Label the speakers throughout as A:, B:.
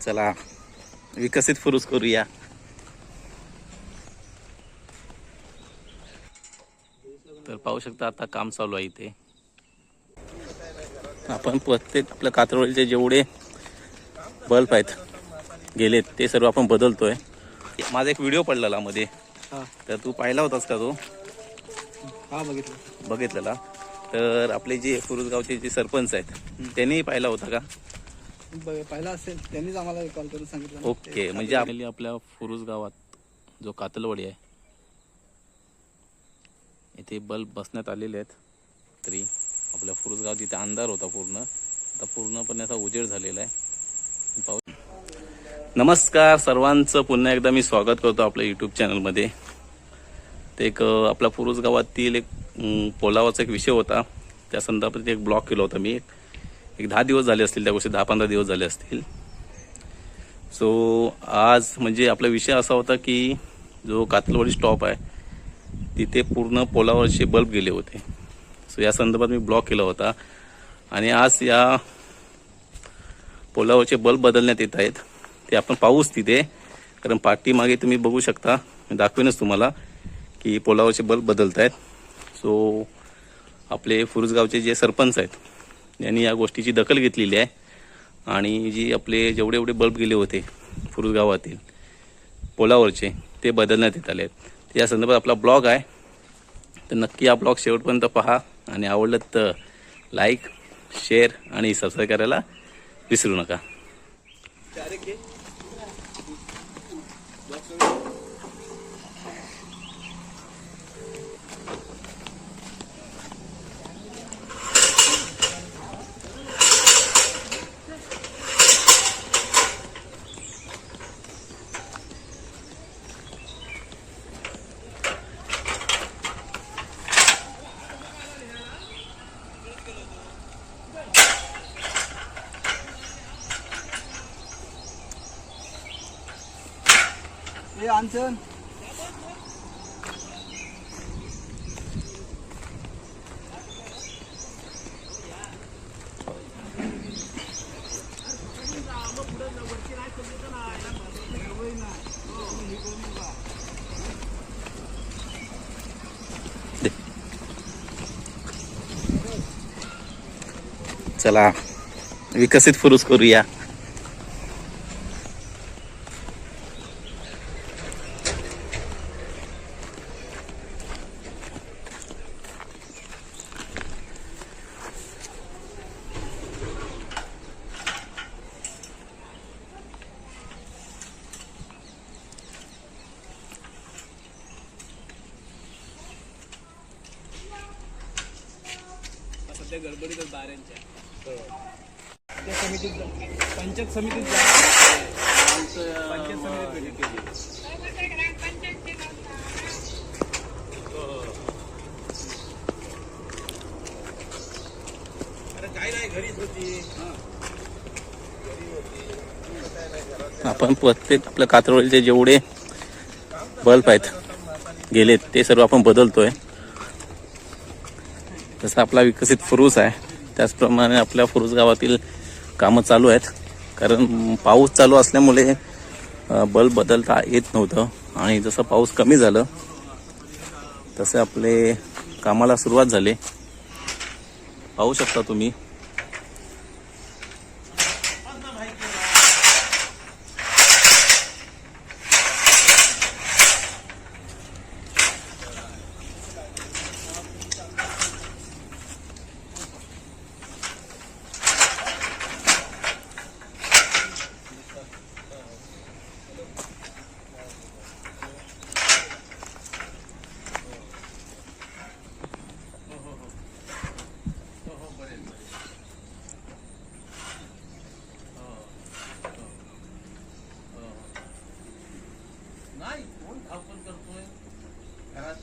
A: चला विकसित फुरूस करूया. तर पाहू शकता आता काम चालू आहे इथे. आपण प्रत्येक आपल्या कातरवळीचे जेवढे बल्ब आहेत गेलेत ते सर्व आपण बदलतोय. माझा एक व्हिडिओ पडलेला मध्ये. तर तू पाहिला होतास का तो?
B: हा बघितलं.
A: बघितलेला. तर आपले जे फुरुसगावचे जे सरपंच आहेत त्यांनीही पाहिला होता का?
B: पाहिला असेल त्यांनीच आम्हाला कॉल करून सांगितलं.
A: ओके म्हणजे आपली आपल्या फुरुस गावात जो कातलवाडी आहे इथे बल्ब बसण्यात आलेले आहेत. तरी आपल्या फुरुस गाव तिथे अंधार होता पूर्ण. आता पूर्णपणे असा उजेड झालेला आहे. पाहू नमस्कार सर्वांचं पुन्हा एकदा मी स्वागत करतो आपल्या यूट्यूब चॅनलमध्ये ते एक अं, आपल्या फुरुस गावातील एक अं, पोलावाचा एक विषय होता. त्या संदर्भात एक ब्लॉग केला होता मी एक दहा दिवस झाले असतील त्या गोष्टी दहा पंधरा दिवस झाले असतील. सो आज म्हणजे आपला विषय असा होता की जो कातलवाडी स्टॉप आहे तिथे पूर्ण पोलावरचे बल्ब गेले होते. सो या संदर्भात मी ब्लॉक केला होता. आणि आज या पोलावरचे बल्ब बदलण्यात येत आहेत. ते आपण पाहूच तिथे. कारण पाठीमागे तुम्ही बघू शकता मी दाखवेनच तुम्हाला की पोलावरचे बल्ब बदलत आहेत सो आपले फुरुजगावचे जे सरपंच आहेत यांनी या गोष्टीची दखल घेतलेली आहे. आणि जी आपले जेवढे एवढे बल्ब गेले होते फुरुज गावातील पोलावरचे ते बदलण्यात येत आले आहेत या संदर्भात आपला ब्लॉग आहे. तर नक्की हा ब्लॉग शेवटपर्यंत पहा आणि आवडलं तर लाईक शेअर आणि सबस्क्राईब करायला विसरू नका.
B: ए
A: चला विकसित फुरूस करूया.
B: सध्या गडबडीतच बाऱ्यांच्या त्या समितीत. पंचायत समितीत जा. पंचायत समितीत.
A: आपण प्रत्येक आपल्या कातरवळीचे जेवढे बल्ब आहेत गेलेत ते सर्व आपण बदलतोय जसं आपला विकसित फुरूस आहे त्याचप्रमाणे आपल्या फुरूस गावातील कामं चालू आहेत. कारण पाऊस चालू असल्यामुळे बल्ब बदलता येत नव्हतं आणि जसं पाऊस कमी झालं तसे आपले कामाला सुरुवात झाली. पाहू शकता तुम्ही. कोण धावपळ करतोय? घरात?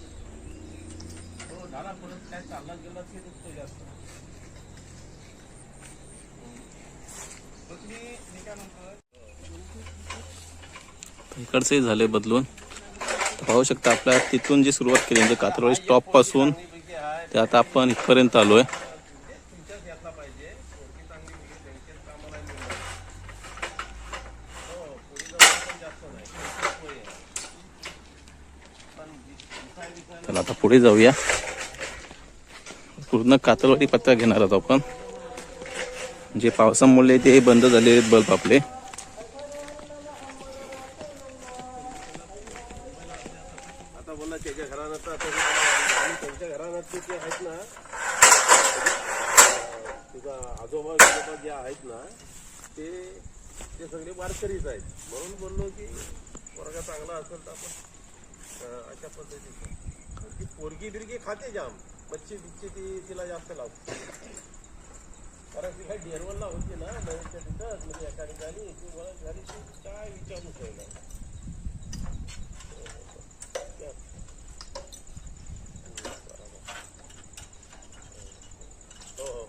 A: तो झाला परत काय चालला गेला ते दुखतो जास्त. इकडचे झाले बदलून. पाहू शकता आपल्या तिथून जी सुरुवात केली म्हणजे कातरवाडी स्टॉपपासून ते आता आपण इथपर्यंत आलो आहे चला आता पुढे जाऊया. पूर्ण कातरवाडी पत्ता घेणार आहोत आपण. जे पावसामुळे ते बंद झालेले आहेत बल्ब आपले.
C: आता आणि त्यांच्या जे आहेत ना तुझा आजोबा आजोबा जे आहेत ना ते ते सगळे वारकरीच आहेत. म्हणून बोललो की वर्ग चांगला असेल तर आपण अशा पद्धतीचं. ती पोरगी बिरगी खाते जाम. मच्छी बिच्छी ती तिला जास्त लावते कारण ती काही डेअरवरला होती ना नवीनच्या तिथं म्हणजे एका ठिकाणी ती मला झाली काय विचारू ठेवलं हो हो हो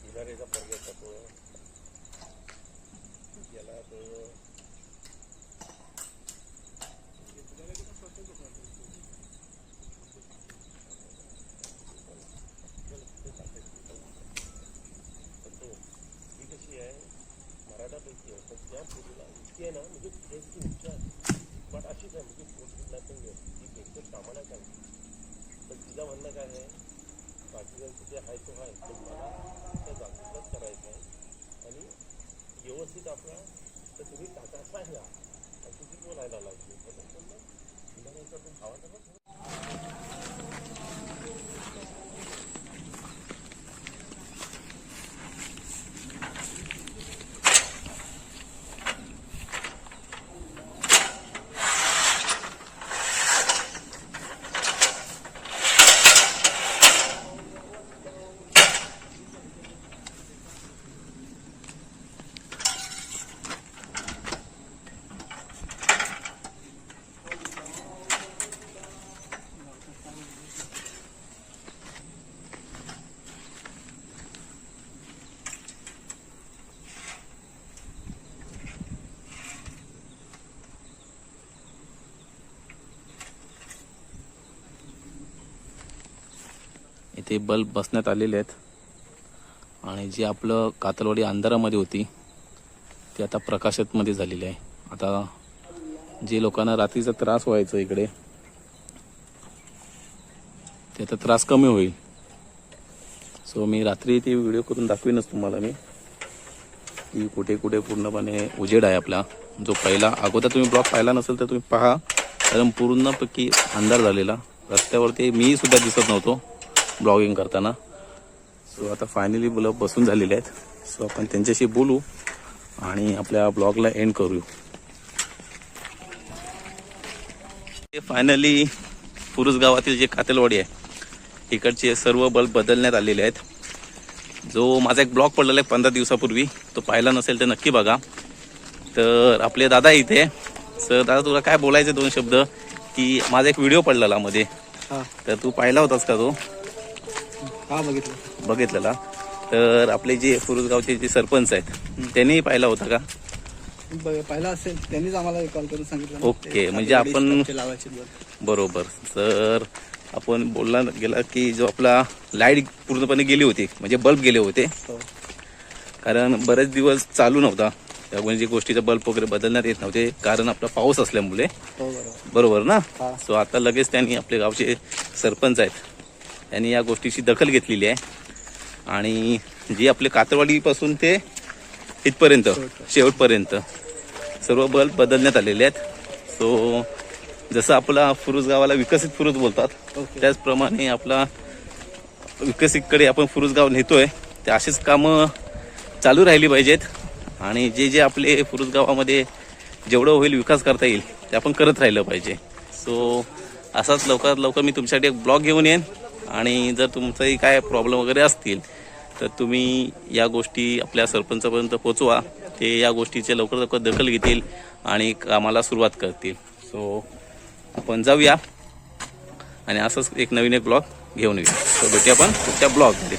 C: किनारीचा पर्यटक तो गेला तो पण तो ही कशी आहे मराठापैकी आहे पण त्या मुलीला इतकी आहे ना म्हणजे ड्रेसची उच्चार पण अशीच आहे म्हणजे पोट नाही पण ती एकदम कामाला चालते पण तिचं म्हणणं काय आहे बाकीच्यांचं जे आहे तो आहे पण मला त्या जातीतलाच करायचं आहे. आणि व्यवस्थित आपला तर तुम्ही काका सांगा. अशी ती बोलायला लागली. म्हणून म्हणलं किनाऱ्याचा तो भावाचा
A: इथे बल्ब बसण्यात आलेले आहेत. आणि जे आपलं कातलवाडी अंधारामध्ये होती ती आता प्रकाशातमध्ये झालेली आहे. आता जे लोकांना रात्रीचा त्रास व्हायचा इकडे ते आता त्रास कमी होईल. सो मी रात्री ती व्हिडिओ करून दाखवीनच तुम्हाला मी की कुठे कुठे पूर्णपणे उजेड आहे आपला. जो पहिला अगोदर तुम्ही ब्लॉक पाहिला नसेल तर तुम्ही पहा. कारण पूर्णपैकी अंधार झालेला. रस्त्यावरती मी सुद्धा दिसत नव्हतो. ब्लॉगिंग करताना. सो आता फायनली मुलं बसून झालेले आहेत. सो आपण त्यांच्याशी बोलू आणि आपल्या ब्लॉगला एंड करू फायनली पुरुष गावातील जे कातलवाडी आहे इकडचे सर्व बल्ब बदलण्यात आलेले आहेत. जो माझा एक ब्लॉग पडलेला आहे पंधरा दिवसापूर्वी तो पाहिला नसेल तर नक्की बघा. तर आपले दादा इथे. सर दादा तुला काय बोलायचं दोन शब्द? की माझा एक व्हिडिओ पडलेला मध्ये. तर तू पाहिला होतास का तो?
B: हा बघितलं.
A: बघितलेला. तर आपले जे गावचे जे सरपंच आहेत त्यांनी पाहिला होता का?
B: ब- पाहिला असेल. त्यांनीच आम्हाला कॉल करून सांगितलं. ना.
A: ओके,
B: ते
A: म्हणजे आपण-
B: stop चे लावायचे बरं.
A: बरोबर. तर आपण बोलला गेला की जो आपला लाइट पूर्णपणे गेली होती म्हणजे बल्ब गेले होते.
B: हो.
A: कारण बरेच दिवस चालू नव्हता. त्या म्हणजे गोष्टीचा बल्ब वगैरे बदलण्यात येत नव्हते. कारण आपला पाऊस असल्यामुळे.
B: हो बरोबर.
A: बरोबर ना?
B: हा.
A: सो आता लगेच त्यांनी आपले गावचे सरपंच आहेत त्यांनी या गोष्टीची दखल घेतलेली आहे. आणि जी आपले कातरवाडीपासून ते इथपर्यंत शेवटपर्यंत सर्व बल्ब बदलण्यात आलेले आहेत. सो जसं आपला फुरुज गावाला विकसित फुरुज बोलतात त्याचप्रमाणे आपला विकसितकडे आपण फुरुज गाव नेतोय ते अशीच कामं चालू राहिली पाहिजेत. आणि जे जे आपले फुरुज गावामध्ये जेवढं होईल विकास करता येईल ते आपण करत राहिलं पाहिजे. सो असाच लवकरात लवकर मी तुमच्यासाठी एक ब्लॉग घेऊन येईन. आणि जर तुमचंही काय प्रॉब्लेम वगैरे असतील तर तुम्ही या गोष्टी आपल्या सरपंचापर्यंत पोचवा. ते या गोष्टीचे लवकर लवकर दखल घेतील आणि कामाला सुरुवात करतील. सो आपण जाऊया. आणि असंच एक नवीन एक ब्लॉग घेऊन येऊ. सो भेटूया आपण पुढच्या ब्लॉगमध्ये